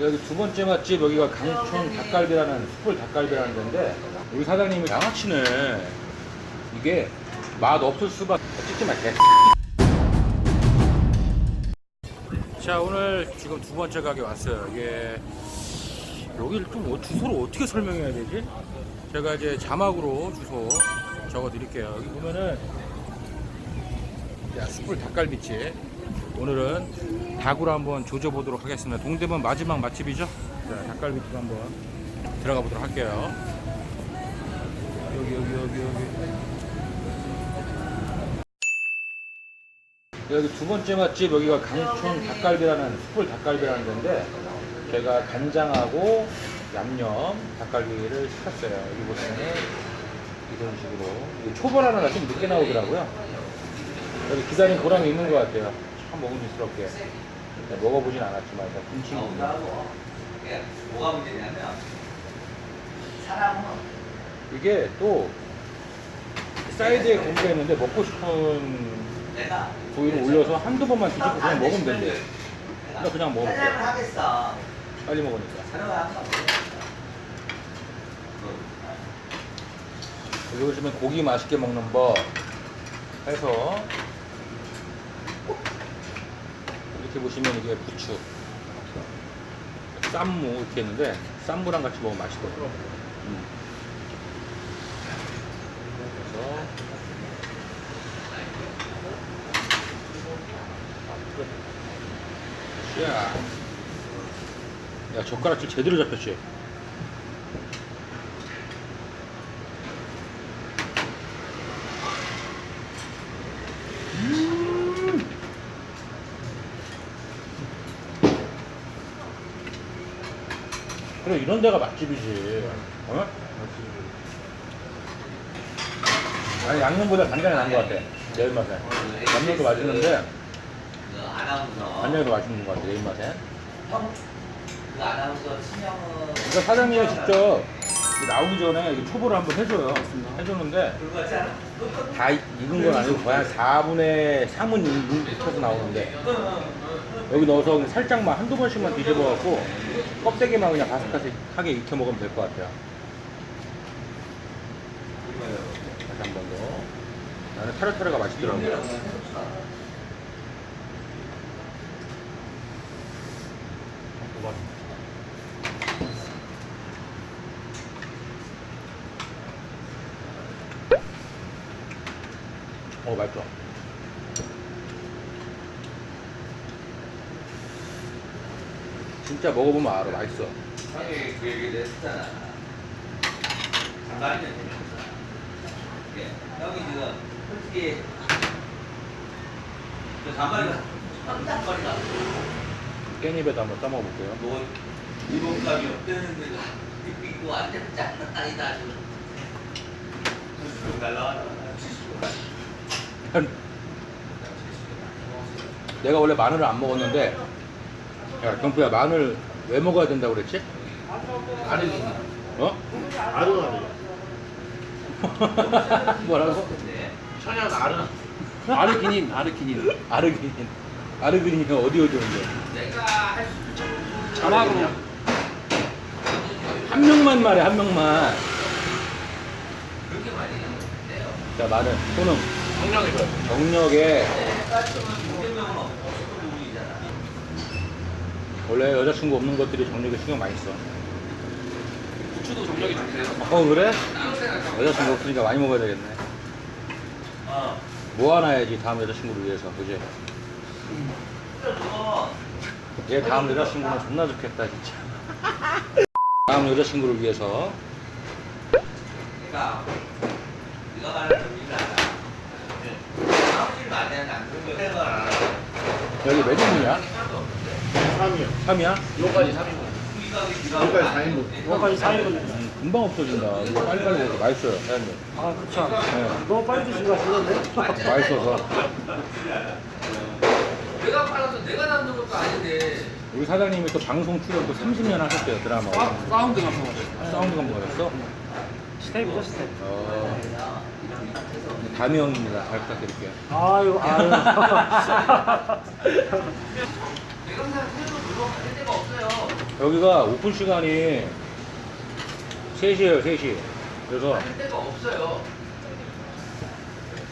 여기 두 번째 맛집 여기가 강촌 닭갈비라는 숯불 닭갈비라는 데인데 우리 사장님이 양아치네. 이게 맛 없을 수밖에 찍지 말게. 자 오늘 지금 두 번째 가게 왔어요. 이게 여기를 좀 어- 주소를 어떻게 설명해야 되지? 제가 이제 자막으로 주소 적어 드릴게요. 여기 보면은 야, 숯불 닭갈비집 오늘은 닭으로 한번 조져보도록 하겠습니다. 동대문 마지막 맛집이죠? 자 닭갈비집 한번 들어가 보도록 할게요. 여기 여기 여기 여기. 여기 두 번째 맛집 여기가 강촌 닭갈비라는 숯불 닭갈비라는 데인데 제가 간장하고 양념 닭갈비를 시켰어요. 여기 보시면은 이런 식으로. 초벌 하나가 좀 늦게 나오더라고요. 여기 기다린 보람이 있는 것 같아요 참 먹음직스럽게 네, 먹어보진 않았지만 일단 나오고 이게 뭐가 문제냐면 사람은 이게 또 사이드에 있는데 먹고 싶은 내가 부위를 올려서 한두 번만 뒤집고 그냥 먹으면 된대. 나 그냥 먹어볼게. 사장을 하겠어. 빨리 먹으니까. 사람을 한가 여기 보시면 고기 맛있게 먹는 법 해서 이렇게 보시면 이게 부추 쌈무 이렇게 있는데 쌈무랑 같이 먹으면 맛있거든요 음. 야, 야 젓가락질 제대로 잡혔지? 이런 데가 맛집이지. 어? 아니 양념보다 간장이 나은 것 같아. 내 입맛에. 양념도 맛있는데 그 아나운서 간장이 더 맛있는 것 같아 내 입맛에. 형 그 아나운서 친형은 그러니까 사장님이 직접 나오기 전에 이게 초보를 한번 해줘요. 그거 않아? 다 익은 건 아니고 거의 한 4분의 3은 익혀서 나오는데 여기 넣어서 그냥 살짝만 한두 번씩만 뒤집어 갖고 껍데기만 그냥 바삭하게 익혀 먹으면 될 것 같아요 다시 한 번 더. 나는 타르타르가 맛있더라고요. 어, 맛있어. 진짜 먹어보면 알아, 맛있어. 형이 그 얘기를 했잖아. 이게 형이 지금 솔직히 저 깜짝거리가 깻잎에다 한번 싸먹어볼게요. 너 일본감이 없대는데 이거 완전 장난 아니다 지금. 날라와 내가 원래 마늘을 안 먹었는데, 야, 경프야, 마늘 왜 먹어야 된다고 그랬지? 아르기닌. 어? 아르가리. 뭐라고? 천연 아르. 아르기닌, 아르기닌. 아르기닌. 아르기닌이 어디 어디 온대? 내가 할수 자막으로. 한 명만 말해, 한 명만. 그렇게 많이 돼요 자, 마늘, 정력이 좋아요. 정력에 내가 지금 문제명은 없어 부분이잖아 원래 여자친구 없는 것들이 정력에 신경 많이 써. 부추도 정력이 좋대요. 어, 그래? 여자친구 없으니까 많이 먹어야 되겠네. 어 모아놔야지, 다음 여자친구를 위해서, 그지? 얘 다음 여자친구는 존나 좋겠다, 진짜. 다음 여자친구를 위해서. 그러니까 네가 말하는 의미를 알아 사무실 안에는 안 그런 거 생각을 안 하고 여기 몇 인분이야? 3이요. 3이야? 요까지 3인분. 요까지 4인분. 요까지 4인분. 음, 금방 없어진다. 이거 빨리빨리 먹어서 맛있어요, 사장님. 아, 그쵸. 네. 너무 빨리 드신 것 같은데? 맛있어서. 내가 팔아서 내가 남는 것도 아닌데 우리 사장님이 또 방송 출연 또 30년 하셨대요, 드라마. 사, 사운드 감성하죠. 사운드 감독하셨어? 스텝이죠, 스텝. 어, 담이 형입니다. 잘 부탁드릴게요. 아유, 아유. 여기가 오픈 시간이 3시에요, 3시. 그래서.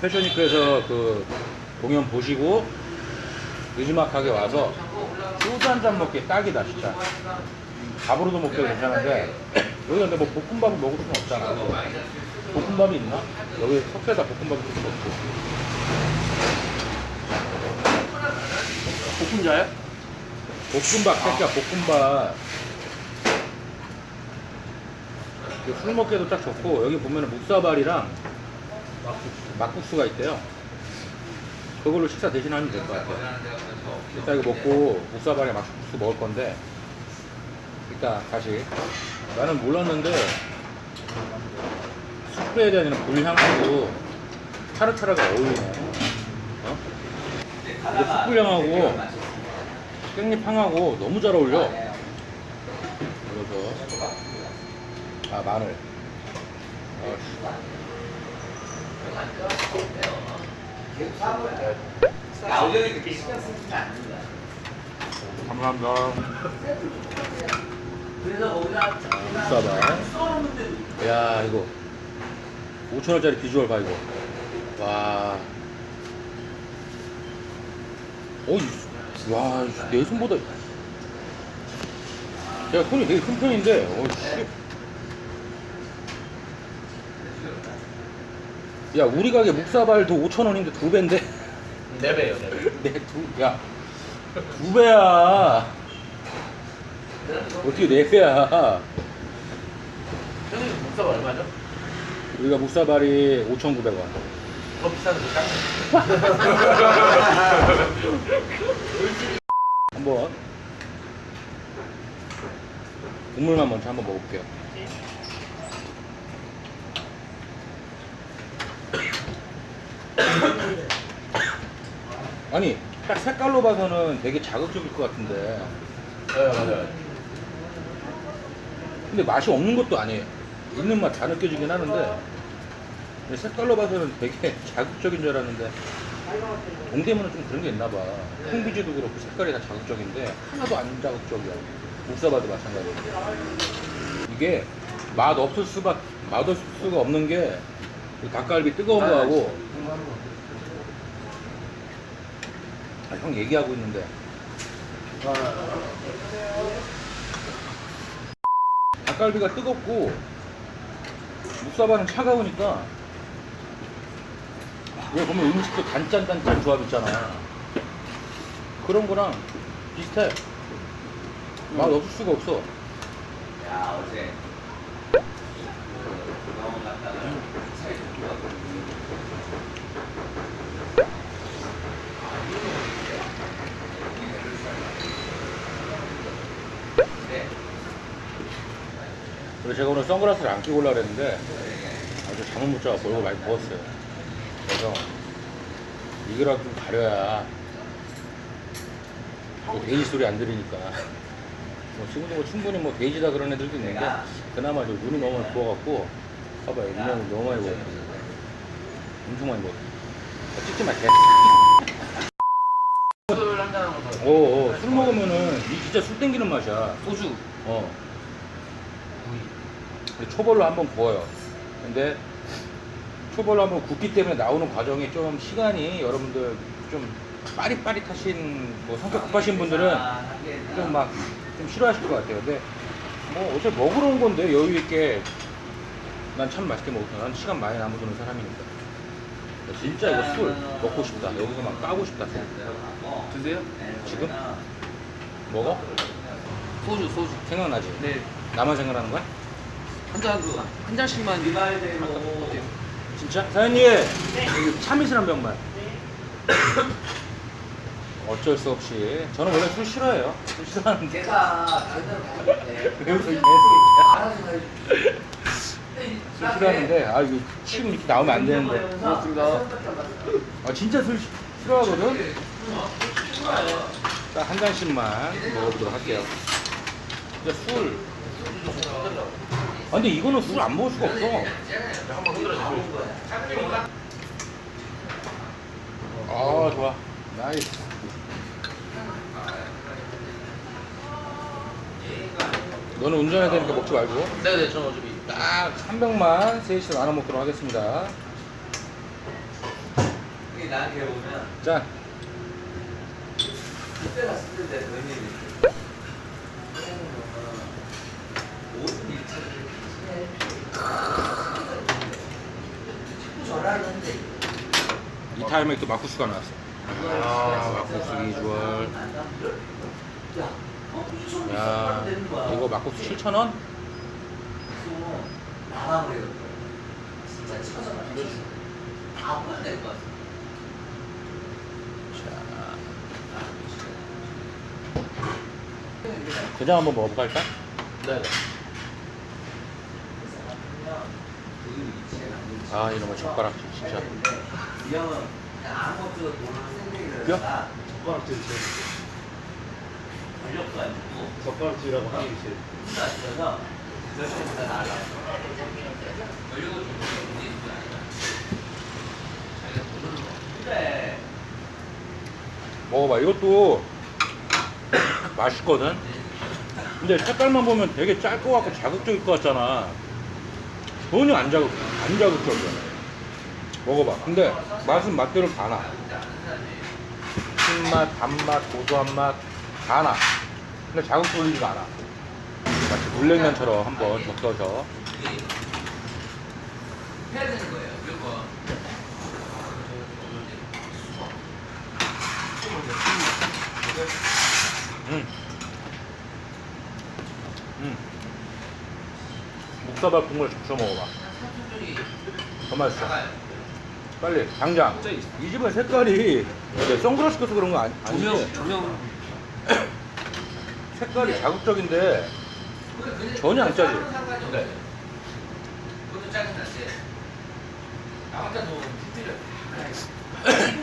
패션위크에서 그 공연 보시고 느지막하게 와서 소주 한 잔 먹기 딱이다, 진짜. 밥으로도 먹기 괜찮은데 여기 근데 뭐 볶음밥을 먹을 수는 없잖아. 볶음밥이 있나? 여기 석회에다 볶음밥이 있을 수 없고. 볶음자요? 볶음밥, 새끼야, 볶음밥. 이술 먹기에도 딱 좋고, 여기 보면은 묵사발이랑 막국수 가 있대요. 그걸로 식사 대신하면 될 것 같아요. 이따 이거 먹고 묵사발에 막국수 먹을 건데, 이따 다시. 나는 몰랐는데, 숯불에 대한 불향하고 타르타르가 어울리네. 어? 이게 숯불향하고 깻잎 향하고 너무 잘 어울려. 그래서 아 마늘. 어, 나오전에. 감사합니다. 써놓는데도 야 이거 5천 원짜리 비주얼 봐 이거. 와. 어이, 와, 내 손보다. 제가 손이 되게 큰 편인데, 어이씨. 야, 우리 가게 묵사발도 5천 원인데 두 배인데? 네 배요, 네 배. 내 두, 야, 두 배야. 어떻게 네 배야. 형님 묵사발 얼마죠? 우리가 묵사발이 5,900원. 더 비싼 거 깎네. 한번 국물만 먼저 한번 먹어볼게요. 아니 딱 색깔로 봐서는 되게 자극적일 것 같은데 네, 맞아요. 근데 맛이 없는 것도 아니에요. 있는 맛 다 느껴지긴 하는데 색깔로 봐서는 되게 자극적인 줄 알았는데 동대문은 좀 그런 게 있나 봐. 콩비지도 그렇고 색깔이 다 자극적인데 하나도 안 자극적이야. 묵사바도 마찬가지고. 이게 맛 없을 수밖 맛 없을 수가 없는 게이 닭갈비 뜨거운 거하고 아, 형 얘기하고 있는데 닭갈비가 뜨겁고 묵사바는 차가우니까 왜 보면 음식도 단짠 단짠 조합 있잖아. 그런 거랑 비슷해. 맛 없을 수가 없어. 야 어제. 병원 갔다가 차에 좀 네. 그래서 제가 오늘 선글라스를 안 끼고 오려고 했는데 아주 잠을 못 자고 얼굴 많이 부었어요 그래서 이거라도 좀 가려야 또 돼지 소리 안 들으니까 뭐 지금도 뭐 충분히 뭐 돼지다 그런 애들도 있는데 그나마 저 눈이 너무 많이 부어갖고 봐봐요 눈이 너무 많이 부었어 엄청 많이 부었어 아, 찍지 마 개. 술 한잔 하고 더. 어, 어, 술 먹으면은 이 진짜 술 땡기는 맛이야 소주. 어. 근데 초벌로 한번 구워요. 근데 초벌로 한번 굽기 때문에 나오는 과정이 좀 시간이 여러분들 좀 빠릿빠릿하신 뭐 성격 급하신 분들은 좀 막 좀 싫어하실 것 같아요. 근데 뭐 어차피 먹으러 온 건데 여유 있게 난 참 맛있게 먹었어. 난 시간 많이 남아주는 사람이니까. 진짜 이거 술 먹고 싶다. 여기서 막 까고 싶다. 드세요? 지금? 먹어? 소주, 소주. 생각나지? 네. 나만 생각나는 거야? 한 잔, 한 잔씩만. 어때요? 진짜? 사장님 여기 참이슬 한 병만. 어쩔 수 없이. 저는 원래 술 싫어해요. 술 싫어하는데 제가 제대로 가는데 왜 웃어, 이 알아서 해야지. 술 싫어하는데 아 이거 지금 이렇게 나오면 안 되는데. 고맙습니다. 아 진짜 술 시- 싫어하거든? 딱 한 잔씩만 먹어보도록 할게요. 진짜 술 아, 근데 이거는 술 안 먹을 수가 없어 한번 흔들어 주세요. 아 좋아 나이스 너는 운전해야 되니까 먹지 말고. 네네 저는 어차피 딱 300만 셋이서 나눠 먹도록 하겠습니다. 이게 나한테 오면 자, 그때 갔을 때 그런 얘기 일차를 자꾸 전화를 하는데 이 타임에 또 마쿠스가 나왔어. 아, 막국수 비주얼. 야, 이. 이거 막국수 7,000원? 나만 그래요. 진짜 쳐서 다 보여야 될것 같아. 자, 게장 한번 먹어볼까? 네 아, 이놈의 젓가락질, 진짜. 이 형은 아무것도 모르는 생각이 야. 젓가락질 제일 권력도 안 주고 젓가락질이라고 하기 제일 힘도 안 주면서 열심히 다 나가려. 권력을 돈이 있는 게 아니라. 그래. 먹어봐, 이것도 맛있거든? 근데 색깔만 보면 되게 짤 것 같고 자극적일 것 같잖아. 전혀 안 자극, 안 자극적이야. 먹어봐. 근데 맛은 맛대로 다 나. 신맛, 단맛, 고소한 맛, 다 나. 근데 자극적이지가 않아. 마치 물냉면처럼 한번 적셔서. 해야 되는 거예요. 음. 음. 묵사발 국물 적셔 먹어봐. 더 맛있어. 빨리, 당장. 이 집은 색깔이 이제 선글라스 껴서 그런 거 아니, 아니지? 조명 색깔이 자극적인데 전혀 안 짜지? 네. 그것도 짜증나지. 나 혼자 너 필요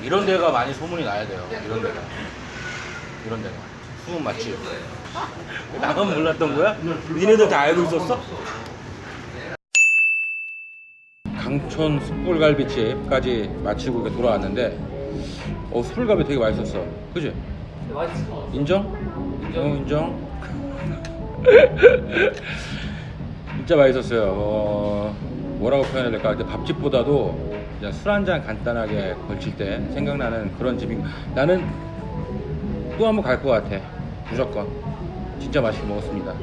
이런 데가 많이 소문이 나야 돼요. 이런 데가. 이런 데가. 숨은 맛집. 나만 몰랐던 거야? 니네들 다 알고 있었어? 강촌 숯불갈비집까지 마치고 이렇게 돌아왔는데 어 숯불갈비 되게 맛있었어. 그지? 맛있어. 인정? 인정. 인정. 진짜 맛있었어요. 어, 뭐라고 표현해야 될까? 근데 밥집보다도 술한 잔 간단하게 걸칠 때 생각나는 그런 집인. 나는 또 한 번 갈 것 같아. 무조건. 진짜 맛있게 먹었습니다.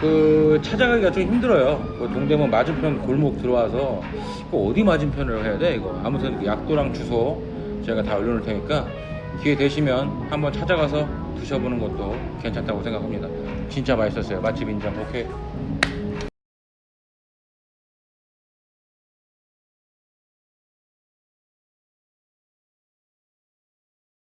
그 찾아가기가 좀 힘들어요. 그 동대문 맞은편 골목 들어와서 그 어디 맞은편으로 해야 돼 이거. 아무튼 그 약도랑 주소 제가 다 올려놓을 테니까 기회 되시면 한번 찾아가서 드셔보는 것도 괜찮다고 생각합니다. 진짜 맛있었어요. 맛집 인정. 오케이.